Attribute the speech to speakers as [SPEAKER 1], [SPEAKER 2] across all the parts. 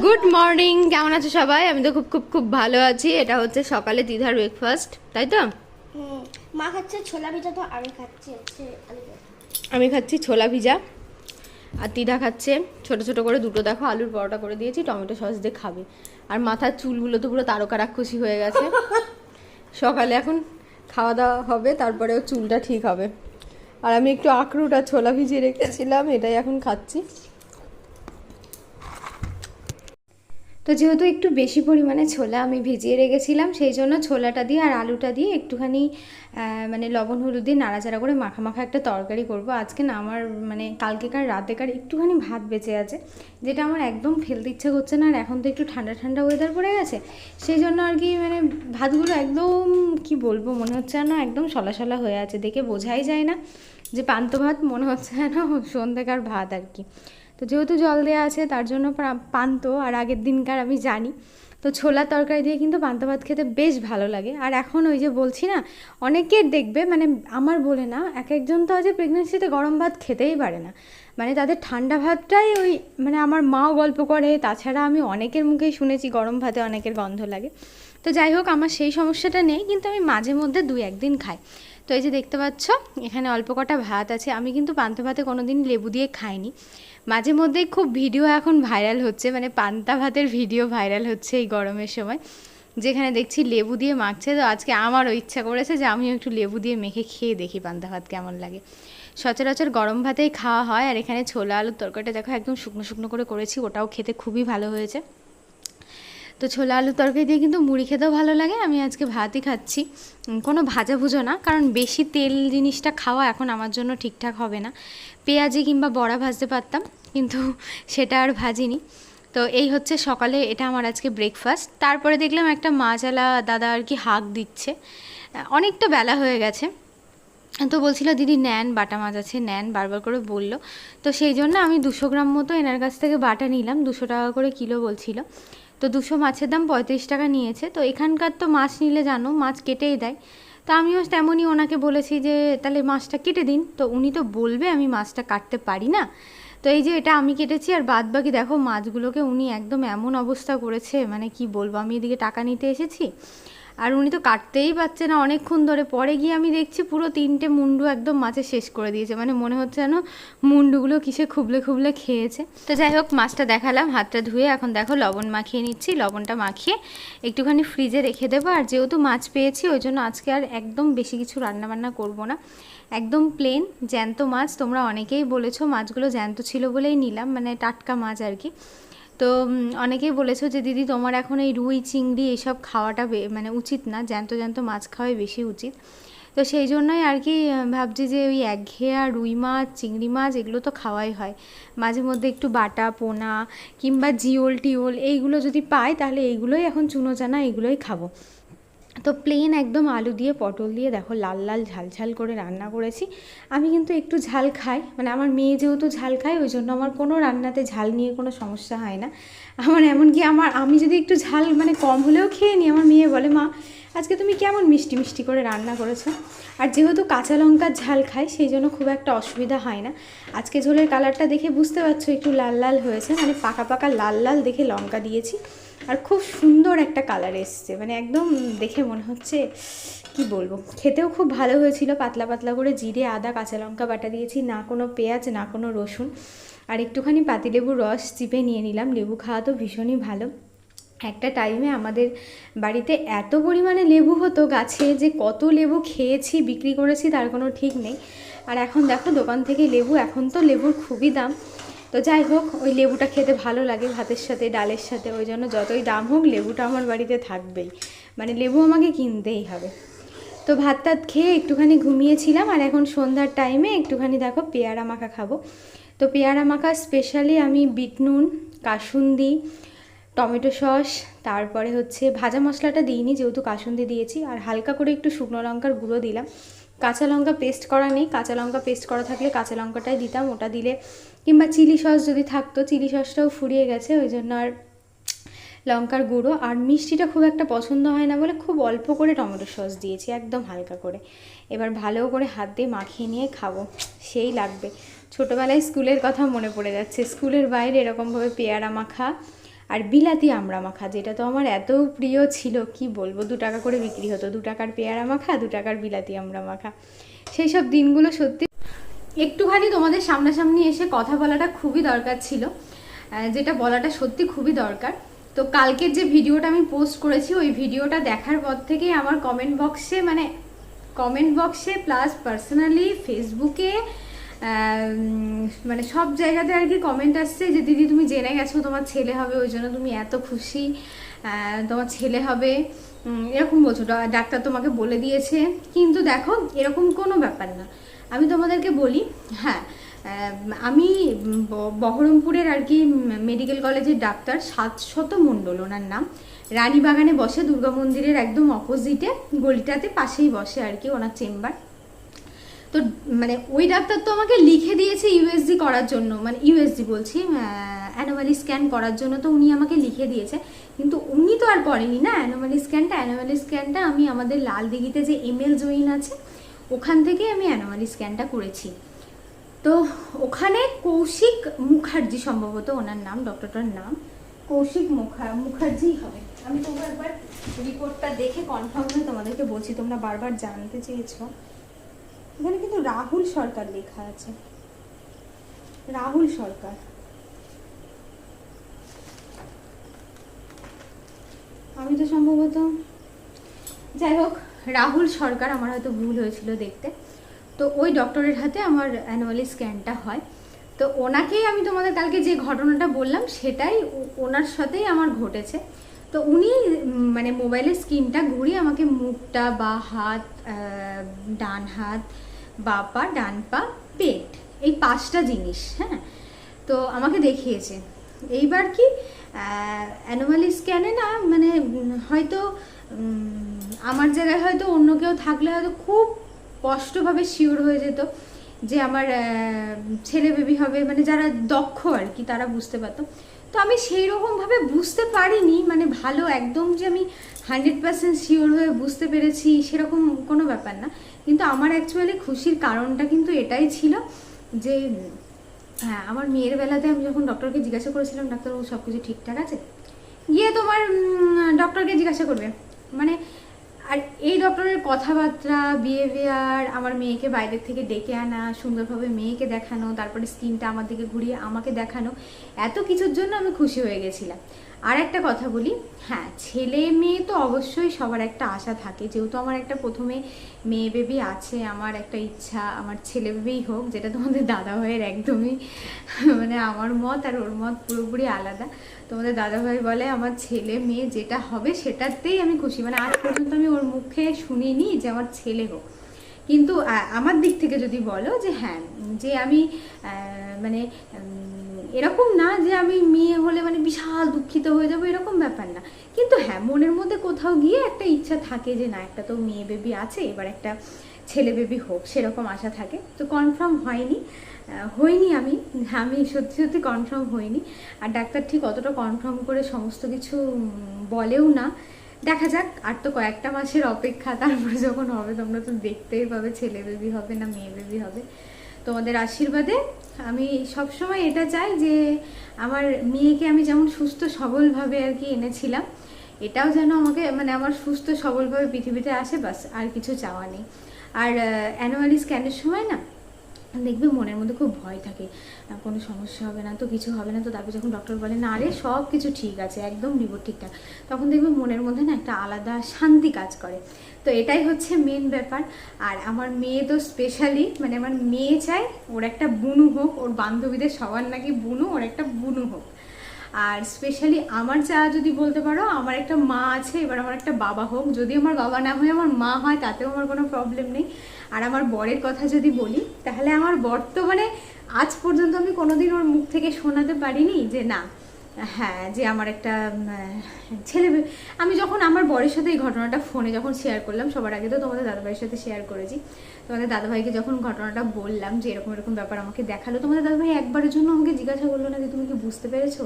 [SPEAKER 1] Good morning কেমন আছো সবাই? আমি তো খুব খুব খুব ভালো আছি। এটা হচ্ছে সকালে দিদার ব্রেকফাস্ট তাই তো?
[SPEAKER 2] মা খাচ্ছে ছোলা ভিজা তো আমি খাচ্ছি
[SPEAKER 1] আমি খাচ্ছি ছোলা ভিজা আর দিদা খাচ্ছে ছোট ছোট করে দুটো। দেখো আলুর পরোটা করে দিয়েছি টমেটো সস দিয়ে খাবে। আর মাথার চুলগুলো তো পুরো তারকা খুশি হয়ে গেছে। সকালে এখন খাওয়া দাওয়া হবে তারপরেও চুলটা ঠিক হবে। আর আমি একটু আখরোট আর ছোলা ভিজিয়ে রেখেছিলাম এটাই এখন খাচ্ছি। তো যেহেতু একটু বেশি পরিমাণে ছোলা আমি ভিজিয়ে রেখেছিলাম, সেই জন্য ছোলাটা দিয়ে আর আলুটা দিয়ে একটুখানি মানে লবণ হলুদ দিয়ে নাড়াচাড়া করে মাখা মাখা একটা তরকারি করব। আজকে না আমার মানে কালকেকার রাতেকার একটুখানি ভাত বেঁচে আছে, যেটা আমার একদম ফেলতে ইচ্ছে করছে না, আর এখন তো একটু ঠান্ডা ঠান্ডা ওয়েদার পড়ে গেছে, সেই জন্য আর কি মানে ভাতগুলো একদম, কি বলব মনে হচ্ছে যেন একদম সলা সলা হয়ে আছে, দেখে বোঝাই যায় না যে পান্ত ভাত মনে হচ্ছে যেন সন্ধ্যেকার ভাত আর কি। তো যেহেতু জল দেওয়া আছে, তার জন্য পান্তা, আর আগের দিনকার আমি জানি। তো ছোলা তরকারি দিয়ে কিন্তু পান্তা ভাত খেতে বেশ ভালো লাগে। আর এখন ওই যে বলছি না অনেকের দেখবে মানে আমার বলে না এক একজন তো আছে প্রেগনেন্সিতে গরম ভাত খেতেই পারে না। মানে তাদের ঠান্ডা ভাতটাই ওই মানে আমার মাও গল্প করে, তাছাড়া আমি অনেকের মুখেই শুনেছি গরম ভাতে অনেকের গন্ধ লাগে। তো যাই হোক, আমার সেই সমস্যাটা নেই, কিন্তু আমি মাঝে মধ্যে দুই একদিন খাই। তো এই যে দেখতে পাচ্ছ, এখানে অল্প কটা ভাত আছে। আমি কিন্তু পান্তা ভাতে কোনো দিন লেবু দিয়ে খাইনি। মাঝে মধ্যেই খুব ভিডিও এখন ভাইরাল হচ্ছে মানে পান্তা ভাতের ভিডিও ভাইরাল হচ্ছে এই গরমের সময়। যেখানে দেখছি লেবু দিয়ে মাখছে, তো আজকে আমারও ইচ্ছা করেছে যে আমিও একটু লেবু দিয়ে মেখে খেয়ে দেখি পান্তা ভাত কেমন লাগে। সচরাচর গরম ভাতেই খাওয়া হয়, আর এখানে ছোলা আলুর তরকারিটা দেখো একদম শুকনো শুকনো করে করেছি, ওটাও খেতে খুবই ভালো হয়েছে। তো ছোলা আলুর তরকারি দিয়ে কিন্তু মুড়ি খেতেও ভালো লাগে। আমি আজকে ভাতই খাচ্ছি। কোনো ভাজা ভুজো না, কারণ বেশি তেল জিনিসটা খাওয়া এখন আমার জন্য ঠিকঠাক হবে না। পেঁয়াজি কিংবা বড়া ভাজতে পারতাম, কিন্তু সেটা আর ভাজিনি। তো এই হচ্ছে সকালে এটা আমার আজকে ব্রেকফাস্ট তারপরে দেখলাম একটা মাছালা দাদা আর কি হাঁক দিচ্ছে। অনেকটা বেলা হয়ে গেছে। তো বলছিল, দিদি, নেন, বাটা মাছ আছে, নেন। বারবার করে বলল। তো সেই জন্য আমি দুশো গ্রাম মতো এনার কাছ থেকে বাটা নিলাম। দুশো টাকা করে কিলো বলছিল। তো দুশো মাছের দাম পঁয়ত্রিশ টাকা নিয়েছে। তো এখানকার তো মাছ নিলে জানো, মাছ কেটেই দেয়। তো আমিও তেমনই ওনাকে বলেছি যে, তাহলে মাছটা কেটে দিন। তো উনি তো বলবে, আমি মাছটা কাটতে পারি না। তো এই যে এটা আমি কেটেছি, আর বাদ বাকি দেখো, মাছগুলোকে উনি একদম এমন অবস্থা করেছে মানে কি বলব, আমি এদিকে টাকা নিতে এসেছি। আর উনি তো কাটতেই পারছে না অনেকক্ষণ ধরে। পরে গিয়ে আমি দেখছি পুরো তিনটে মুন্ডু একদম মাছে শেষ করে দিয়েছে। মানে মনে হচ্ছে যেন মুন্ডুগুলো কিসে খুবলে খুবলে খেয়েছে। তো যাই হোক, মাছটা দেখালাম, হাতটা ধুয়ে এখন দেখো লবণ মাখিয়ে নিচ্ছি। লবণটা মাখিয়ে একটুখানি ফ্রিজে রেখে দেবো। আর যেহেতু মাছ পেয়েছি, ওই জন্য আজকে আর একদম বেশি কিছু রান্নাবান্না করব না। একদম প্লেন জ্যান্ত মাছ, তোমরা অনেকেই বলেছ মাছগুলো জ্যান্ত ছিল বলেই নিলাম মানে টাটকা মাছ আর কি। তো অনেকেই বলেছ যে, দিদি, তোমার এখন এই রুই, চিংড়ি এইসব খাওয়াটা মানে উচিত না। জ্যান্ত জ্যান্ত মাছ খাওয়াই বেশি উচিত। তো সেই জন্যই আর কি ভাবছি যে, ওই একঘেয়া রুই মাছ, চিংড়ি মাছ এগুলো তো খাওয়াই হয়। মাঝে মধ্যে একটু বাটা, পোনা কিংবা জিওল, টিওল এইগুলো যদি পাই, তাহলে এইগুলোই এখন চুনো চানা এইগুলোই খাব। তো প্লেন একদম আলু দিয়ে, পটল দিয়ে দেখো লাল লাল ঝাল ঝাল করে রান্না করেছি। আমি কিন্তু একটু ঝাল খাই মানে আমার মেয়ে যেহেতু ঝাল খায়, ওই জন্য আমার কোনো রান্নাতে ঝাল নিয়ে কোনো সমস্যা হয় না। আমার এমনকি আমার, আমি যদি একটু ঝাল মানে কম হলেও খেয়ে নিই, আমার মেয়ে বলে, মা, আজকে তুমি কেমন মিষ্টি মিষ্টি করে রান্না করেছ? আর যেহেতু কাঁচা লঙ্কার ঝাল খাই, সেই জন্য খুব একটা অসুবিধা হয় না। আজকে ঝোলের কালারটা দেখে বুঝতে পারছ, একটু লাল লাল হয়েছে মানে পাকা পাকা লাল লাল দেখে লঙ্কা দিয়েছি। আর খুব সুন্দর একটা কালার এসছে। মানে একদম দেখে মনে হচ্ছে, কি বলব? খেতেও খুব ভালো হয়েছিল। পাতলা পাতলা করে জিরে, আদা, কাঁচা লঙ্কা বাটা দিয়েছি, না কোনো পেঁয়াজ, না কোনো রসুন। আর একটুখানি পাতিলেবুর রস চিপে নিয়ে নিলাম। লেবু খাওয়া তো ভীষণই ভালো। একটা টাইমে আমাদের বাড়িতে এত পরিমাণে লেবু হতো, গাছে যে কত লেবু খেয়েছি, বিক্রি করেছি, তার কোনো ঠিক নেই। আর এখন দেখো, দোকান থেকে লেবু, এখন তো লেবুর খুবই দাম। তো যাই হোক, ওই লেবুটা খেতে ভালো লাগে ভাতের সাথে, ডালের সাথে। ওই জন্য যতই দাম হোক, লেবুটা আমার বাড়িতে থাকবেই। মানে লেবু আমাকে কিনতেই হবে। তো ভাত টাত খেয়ে একটুখানি ঘুমিয়েছিলাম আর এখন সন্ধ্যার টাইমে একটুখানি দেখো পেয়ারা মাখা খাব। তো পেয়ারা মাখা স্পেশালি আমি বিট নুন, কাসুন্দি, টমেটো সস, তারপরে হচ্ছে ভাজা মশলাটা দিইনি যেহেতু কাসুন্দি দিয়েছি। আর হালকা করে একটু শুকনো লঙ্কার গুঁড়ো দিলাম। কাঁচা লঙ্কা পেস্ট করা নেই, কাঁচা লঙ্কা পেস্ট করা থাকলে কাঁচা লঙ্কাটাই দিতাম। ওটা দিলে কিংবা চিলি সস যদি থাকতো, চিলি সসটাও ফুরিয়ে গেছে, ওই জন্য আর লঙ্কার গুঁড়ো। আর মিষ্টিটা খুব একটা পছন্দ হয় না বলে খুব অল্প করে টমেটো সস দিয়েছি, একদম হালকা করে। এবার ভালো করে হাত দিয়ে মাখিয়ে নিয়ে খাব, সেই লাগবে। ছোটোবেলায় স্কুলের কথা মনে পড়ে যাচ্ছে, স্কুলের বাইরে এরকমভাবে পেয়ারা মাখা আর বিলাতি আমড়া মাখা, যেটা তো আমার এত প্রিয় ছিল, কি বলব, দু টাকা করে বিক্রি হতো, দু টাকার পেয়ারা মাখা, দু টাকার বিলাতি আমড়া মাখা। সেই সব দিনগুলো সত্যি একটুখানি তোমাদের সামনাসামনি এসে কথা বলাটা খুবই দরকার ছিল যেটা বলাটা সত্যি খুবই দরকার। তো কালকের যে ভিডিওটা আমি পোস্ট করেছি, ওই ভিডিওটা দেখার পর থেকে আমার কমেন্ট বক্সে মানে কমেন্ট বক্সে প্লাস পার্সোনালি ফেসবুকে মানে সব জায়গাতে আর কি কমেন্ট আসছে যে, দিদি, তুমি জেনে গেছো তোমার ছেলে হবে, ওই জন্য তুমি এত খুশি তোমার ছেলে হবে। এরকম বলছো। ডাক্তার তোমাকে বলে দিয়েছে। কিন্তু দেখো, এরকম কোনো ব্যাপার না। আমি তোমাদেরকে বলি হ্যাঁ আমি বহরমপুরের আর কি মেডিকেল কলেজের ডাক্তার, সাতশত মণ্ডল ওনার নাম। রানীবাগানে বসে দুর্গা মন্দিরের একদম অপোজিটে গলিটাতে পাশেই বসে আর কি ওনার চেম্বার তো মানে ওই ডাক্তার তো আমাকে লিখে দিয়েছে ইউএসজি করার জন্য মানে ইউএসজি বলছি অ্যানোমালি স্ক্যান করার জন্য তো উনি আমাকে লিখে দিয়েছে। কিন্তু উনি তো আর করেনি না অ্যানোমালি স্ক্যানটা অ্যানোমালি স্ক্যানটা আমি আমাদের লাল দিঘিতে যে এমএল জয়িন আছে ওখান থেকে আমি অ্যানোমালি স্ক্যানটা করেছি। তো ওখানে কৌশিক মুখার্জি, সম্ভবত ওনার নাম, ডক্টরটার নাম, কৌশিক মুখা মুখার্জি হবে। আমি তোমরা একবার রিপোর্টটা দেখে কনফার্ম হয়ে তোমাদেরকে বলছি, তোমরা বারবার জানতে চেয়েছো। এখানে কিন্তু রাহুল সরকার লেখা আছে। রাহুল সরকার। আমি তো সম্ভবত যাই হোক রাহুল সরকার, আমার হয়তো ভুল হয়েছিল দেখতে। তো ওই ডক্টরের হাতে আমার অ্যানুয়ালি স্ক্যানটা হয়। তো ওনাকেই আমি তোমাদের কালকে যে ঘটনাটা বললাম, সেটাই ওনার সাথেই আমার ঘটেছে। তো উনি মানে মোবাইলের স্ক্রিনটা ঘুরিয়ে আমাকে মুখটা বা হাত ডান হাত, বা পা, ডান পা, পেট, এই পাঁচটা জিনিস হ্যাঁ? তো আমাকে দেখিয়েছে। এইবার কি অ্যানোমালি স্ক্যানে না মানে হয়তো আমার জায়গায় হয়তো অন্য কেউ থাকলে হয়তো খুব স্পষ্টভাবে শিওর হয়ে যেত যে আমার ছেলে বেবি হবে মানে যারা দক্ষ আর কি, তারা বুঝতে পারতো। তো আমি সেই রকমভাবে বুঝতে পারিনি মানে ভালো একদম যে আমি হান্ড্রেড পার্সেন্ট শিওর হয়ে বুঝতে পেরেছি, সেরকম কোনো ব্যাপার না। কিন্তু আমার অ্যাকচুয়ালি খুশির কারণটা কিন্তু এটাই ছিল যে হ্যাঁ আমার মেয়ের বেলাতে আমি যখন ডক্টরকে জিজ্ঞাসা করেছিলাম ডাক্তার ও সব কিছু ঠিকঠাক আছে? গিয়ে তোমার ডক্টরকে জিজ্ঞাসা করবে। মানে আর এই ডক্টরের কথাবার্তা বিহেভিয়ার আমার মেয়েকে বাইরের থেকে ডেকে আনা, সুন্দরভাবে মেয়েকে দেখানো, তারপরে স্কিনটা আমার দিকে ঘুরিয়ে আমাকে দেখানো, এত কিছুর জন্য আমি খুশি হয়ে গেছিলাম। আর একটা কথা বলি হ্যাঁ ছেলে মেয়ে তো অবশ্যই সবার একটা আশা থাকে। যেহেতু আমার একটা প্রথমে মেয়ে বেবি আছে, আমার একটা ইচ্ছা, আমার ছেলে বেবিই হোক, যেটা তোমাদের দাদা ভাইয়ের একদমই মানে আমার মত আর ওর মত পুরোপুরি আলাদা। তোমাদের দাদা ভাই বলে, আমার ছেলে মেয়ে যেটা হবে সেটাতেই আমি খুশি। মানে আজ পর্যন্ত আমি ওর মুখে শুনিনি যে আমার ছেলে হোক। কিন্তু আমার দিক থেকে যদি বলো যে হ্যাঁ যে আমি মানে এরকম না যে আমি মেয়ে হলে মানে বিশাল দুঃখিত হয়ে যাব, এরকম ব্যাপার না। কিন্তু হ্যাঁ মনের মধ্যে কোথাও গিয়ে একটা ইচ্ছা থাকে যে না, একটা তো মেয়ে বেবি আছে, এবার একটা ছেলে বেবি হোক, সেরকম আশা থাকে। তো কনফার্ম হয়নি। হইনি আমি। আমি সত্যি সত্যি কনফার্ম হইনি। আর ডাক্তার ঠিক অতটা কনফার্ম করে সমস্ত কিছু বলেও না। দেখা যাক, আর তো কয়েকটা মাসের অপেক্ষা, তারপরে যখন হবে, তোমরা তো দেখতেই পাবে ছেলে বেবি হবে না, মেয়ে বেবি হবে। তোমাদের আশীর্বাদে আমি সব সময় এটা চাই যে আমার মেয়েকে আমি যেমন সুস্থ সবলভাবে আর কি এনেছিলাম, এটাও যেন আমাকে মানে আমার সুস্থ সবলভাবে পৃথিবীতে আসে, বাস আর কিছু চাওয়া নেই। আর অ্যানুয়ালি স্ক্যানের সময় না দেখবে মনের মধ্যে খুব ভয় থাকে। কোনো সমস্যা হবে না, তো কিছু হবে না, তো তারপর যখন ডক্টর বলে, না আরে সব কিছু ঠিক আছে, একদম রিপোর্ট ঠিকঠাক। তখন দেখবে মনের মধ্যে না একটা আলাদা শান্তি কাজ করে। তো এটাই হচ্ছে মেন ব্যাপার। আর আমার মেয়ে তো স্পেশালি মানে আমার মেয়ে চায় ওর একটা বুনু হোক, ওর বান্ধবীদের সবার নাকি বুনু, ওর একটা বুনু হোক। আর স্পেশালি আমার চা যদি বলতে পারো, আমার একটা মা আছে, এবার আমার একটা বাবা হোক। যদি আমার বাবা না হয় আমার মা হয়, তাতেও আমার কোনো প্রবলেম নেই। আর আমার বরের কথা যদি বলি, তাহলে আমার বর তো মানে আজ পর্যন্ত আমি কোনোদিন ওর মুখ থেকে শোনাতে পারিনি যে না হ্যাঁ যে আমার একটা ছেলে আমি যখন আমার বরের সাথে এই ঘটনাটা ফোনে যখন শেয়ার করলাম, সবার আগে তো তোমাদের দাদাভাইয়ের সাথে শেয়ার করেছি। তোমাদের দাদাভাইকে যখন ঘটনাটা বললাম যে এরকম এরকম ব্যাপার আমাকে দেখাল, তোমাদের দাদাভাই একবারের জন্য আমাকে জিজ্ঞাসা করল না যে তুমি কি বুঝতে পেরেছ?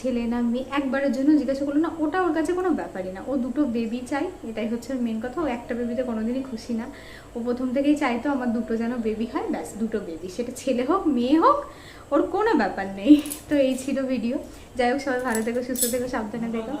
[SPEAKER 1] ছেলে না মেয়ে একবারের জন্য জিজ্ঞাসা করল, না, ওটা ওর কাছে কোনো ব্যাপারই না। ও দুটো বেবি চাই এটাই হচ্ছে মেন কথা। ও একটা বেবিতে কোনোদিনই খুশি না। ও প্রথম থেকেই চাইতো আমার দুটো যেন বেবি হয়, ব্যাস, দুটো বেবি সেটা ছেলে হোক, মেয়ে হোক, ওর কোনো ব্যাপার নেই। তো এই ছিল ভিডিও যাই হোক, সবাই ভালো থেকো, সুস্থ থেকো, সাবধানে থেকো।